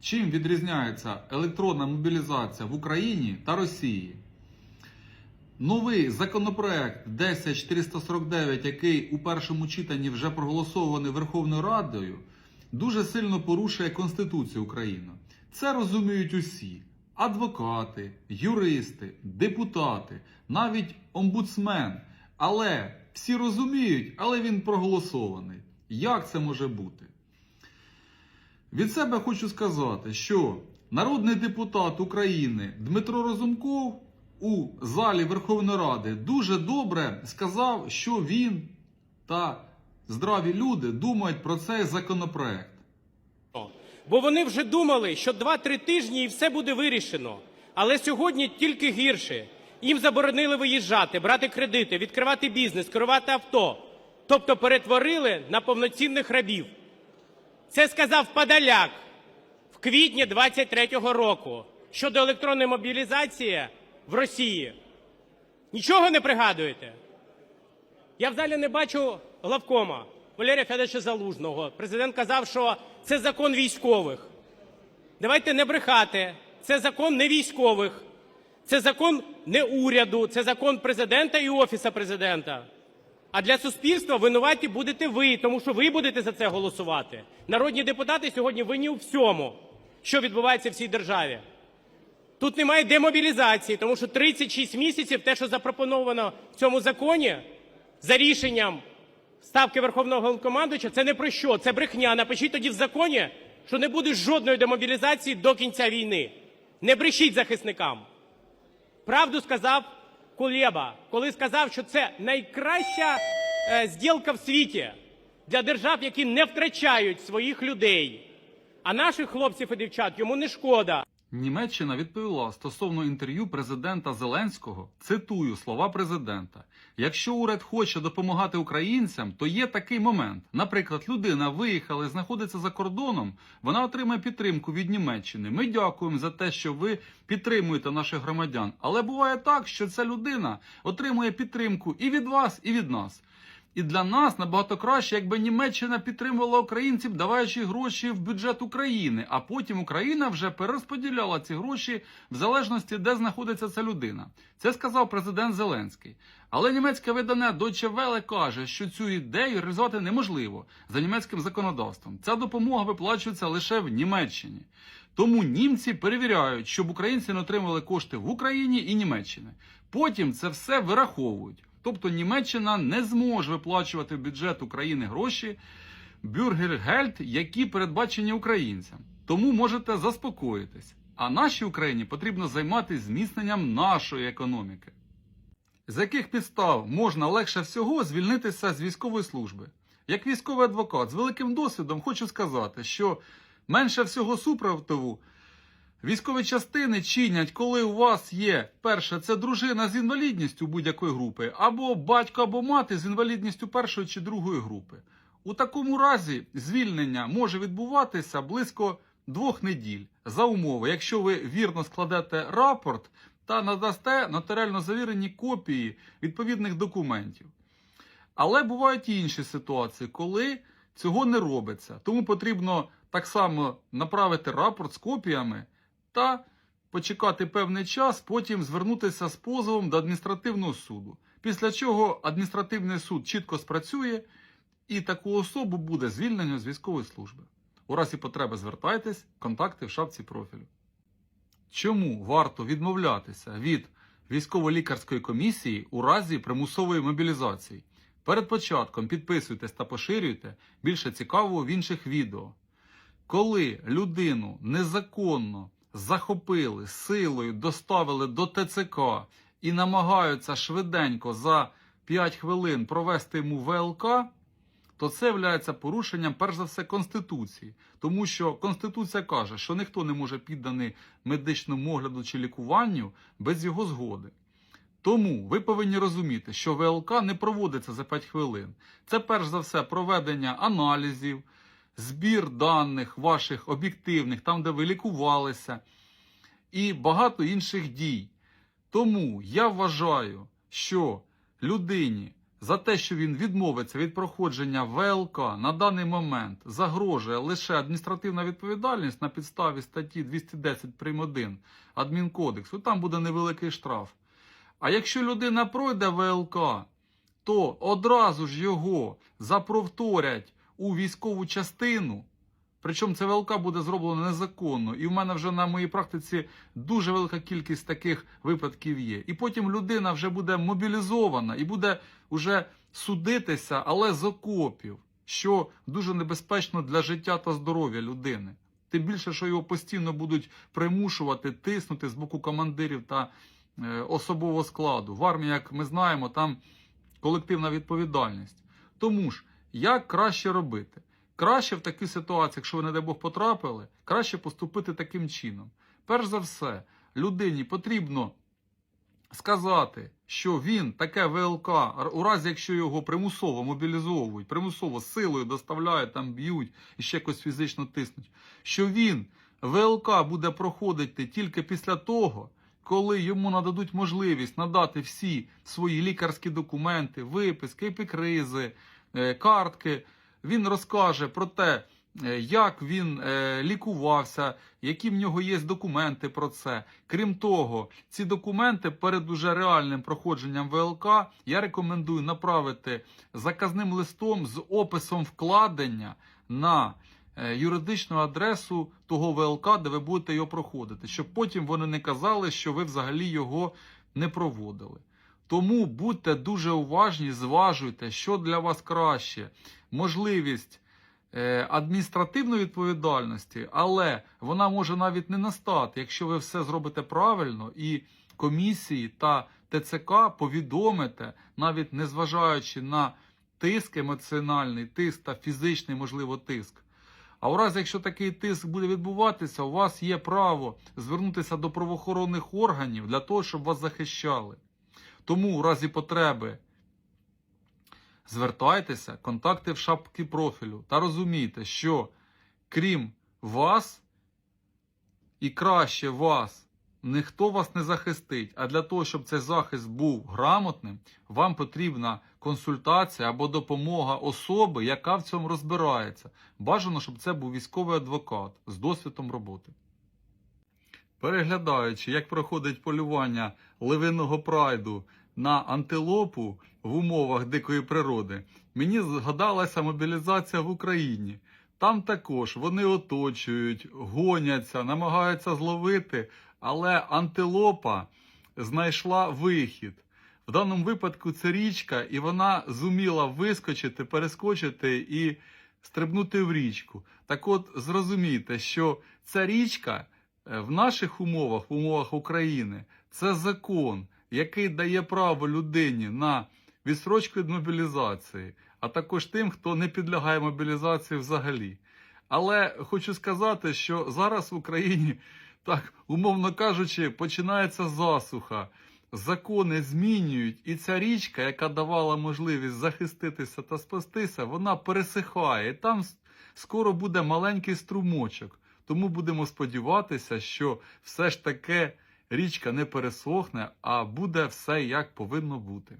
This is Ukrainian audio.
чим відрізняється електронна мобілізація в Україні та Росії. Новий законопроект 10449, який у першому читанні вже проголосований Верховною Радою, дуже сильно порушує Конституцію України. Це розуміють усі: адвокати, юристи, депутати, навіть омбудсмен. Але всі розуміють, але він проголосований. Як це може бути? Від себе хочу сказати, що народний депутат України Дмитро Розумков у залі Верховної Ради дуже добре сказав, що він та здраві люди думають про цей законопроект. Бо вони вже думали, що 2-3 тижні і все буде вирішено. Але сьогодні тільки гірше. Їм заборонили виїжджати, брати кредити, відкривати бізнес, керувати авто. Тобто перетворили на повноцінних рабів. Це сказав Подоляк в квітні 23-го року щодо електронної мобілізації в Росії. Нічого не пригадуєте? Я в залі не бачу главкома Валерія Федоровича Залужного. Президент казав, що це закон військових. Давайте не брехати. Це закон не військових, це закон не уряду, це закон президента і офіса президента. А для суспільства винуваті будете ви, тому що ви будете за це голосувати. Народні депутати сьогодні винні у всьому, що відбувається в цій державі. Тут немає демобілізації, тому що 36 місяців те, що запропоновано в цьому законі, за рішенням ставки Верховного Головнокомандуюча, це не про що, це брехня. Напишіть тоді в законі, що не буде жодної демобілізації до кінця війни. Не брешіть захисникам. Правду сказав Кулеба, коли сказав, що це найкраща е, зділка в світі для держав, які не втрачають своїх людей. А наших хлопців і дівчат йому не шкода. Німеччина відповіла стосовно інтерв'ю президента Зеленського. Цитую слова президента: якщо уряд хоче допомагати українцям, то є такий момент. Наприклад, людина виїхала і знаходиться за кордоном, вона отримає підтримку від Німеччини. Ми дякуємо за те, що ви підтримуєте наших громадян. Але буває так, що ця людина отримує підтримку і від вас, і від нас. І для нас набагато краще, якби Німеччина підтримувала українців, даваючи гроші в бюджет України, а потім Україна вже перерозподіляла ці гроші в залежності, де знаходиться ця людина. Це сказав президент Зеленський. Але німецьке видане Deutsche Welle каже, що цю ідею реалізувати неможливо за німецьким законодавством. Ця допомога виплачується лише в Німеччині. Тому німці перевіряють, щоб українці не отримали кошти в Україні і Німеччині. Потім це все вираховують. Тобто Німеччина не зможе виплачувати в бюджет України гроші бюргергельд, які передбачені українцям. Тому можете заспокоїтись. А нашій Україні потрібно займатися зміцненням нашої економіки. З яких підстав можна легше всього звільнитися з військової служби? Як військовий адвокат з великим досвідом хочу сказати, що менше всього супротиву Військові частини чинять, коли у вас є перше, це дружина з інвалідністю будь-якої групи, або батько або мати з інвалідністю першої чи другої групи. У такому разі звільнення може відбуватися близько двох неділь за умови, якщо ви вірно складете рапорт та надасте нотаріально завірені копії відповідних документів. Але бувають і інші ситуації, коли цього не робиться. Тому потрібно так само направити рапорт з копіями та почекати певний час, потім звернутися з позовом до адміністративного суду. Після чого адміністративний суд чітко спрацює і таку особу буде звільнено з військової служби. У разі потреби звертайтесь, контакти в шапці профілю. Чому варто відмовлятися від військово-лікарської комісії у разі примусової мобілізації? Перед початком підписуйтесь та поширюйте більше цікавого в інших відео. Коли людину незаконно захопили силою, доставили до ТЦК і намагаються швиденько за 5 хвилин провести йому ВЛК, то це є порушенням, перш за все, Конституції. Тому що Конституція каже, що ніхто не може підданий медичному огляду чи лікуванню без його згоди. Тому ви повинні розуміти, що ВЛК не проводиться за 5 хвилин. Це перш за все проведення аналізів, збір даних ваших об'єктивних, там, де ви лікувалися, і багато інших дій. Тому я вважаю, що людині за те, що він відмовиться від проходження ВЛК на даний момент загрожує лише адміністративна відповідальність на підставі статті 210 прим. 1 адмінкодексу, там буде невеликий штраф. А якщо людина пройде ВЛК, то одразу ж його заповторять у військову частину. Причому це ВЛК буде зроблено незаконно. І в мене вже на моїй практиці дуже велика кількість таких випадків є. І потім людина вже буде мобілізована і буде вже судитися, але з окопів, що дуже небезпечно для життя та здоров'я людини. Тим більше, що його постійно будуть примушувати тиснути з боку командирів та е, особового складу. В армії, як ми знаємо, там колективна відповідальність. Тому ж, як краще робити? Краще в такій ситуації, якщо ви, не дай Бог, потрапили, краще поступити таким чином. Перш за все, людині потрібно сказати, що він таке ВЛК, у разі якщо його примусово мобілізовують, примусово силою доставляють, там б'ють і ще якось фізично тиснуть, що він ВЛК буде проходити тільки після того, коли йому нададуть можливість надати всі свої лікарські документи, виписки, епікризи, картки. Він розкаже про те, е, як він е, лікувався, які в нього є документи про це. Крім того, ці документи перед уже реальним проходженням ВЛК я рекомендую направити заказним листом з описом вкладення на е, юридичну адресу того ВЛК, де ви будете його проходити, щоб потім вони не казали, що ви взагалі його не проводили. Тому будьте дуже уважні, зважуйте, що для вас краще. Можливість е, адміністративної відповідальності, але вона може навіть не настати, якщо ви все зробите правильно і комісії та ТЦК повідомите, навіть незважаючи на тиск емоціональний, тиск та фізичний, можливо, тиск. А у разі, якщо такий тиск буде відбуватися, у вас є право звернутися до правоохоронних органів для того, щоб вас захищали. Тому у разі потреби звертайтеся, контакти в шапці профілю та розумійте, що крім вас і краще вас ніхто вас не захистить. А для того, щоб цей захист був грамотним, вам потрібна консультація або допомога особи, яка в цьому розбирається. Бажано, щоб це був військовий адвокат з досвідом роботи. Переглядаючи, як проходить полювання левинного прайду на антилопу в умовах дикої природи, мені згадалася мобілізація в Україні. Там також вони оточують, гоняться, намагаються зловити, але антилопа знайшла вихід. В даному випадку це річка, і вона зуміла вискочити, перескочити і стрибнути в річку. Так от зрозумійте, що ця річка е, в наших умовах, в умовах України, це закон, який дає право людині на відсрочку від мобілізації, а також тим, хто не підлягає мобілізації взагалі. Але хочу сказати, що зараз в Україні, так умовно кажучи, починається засуха. Закони змінюють, і ця річка, яка давала можливість захиститися та спастися, вона пересихає. І там скоро буде маленький струмочок. Тому будемо сподіватися, що все ж таки річка не пересохне, а буде все як повинно бути.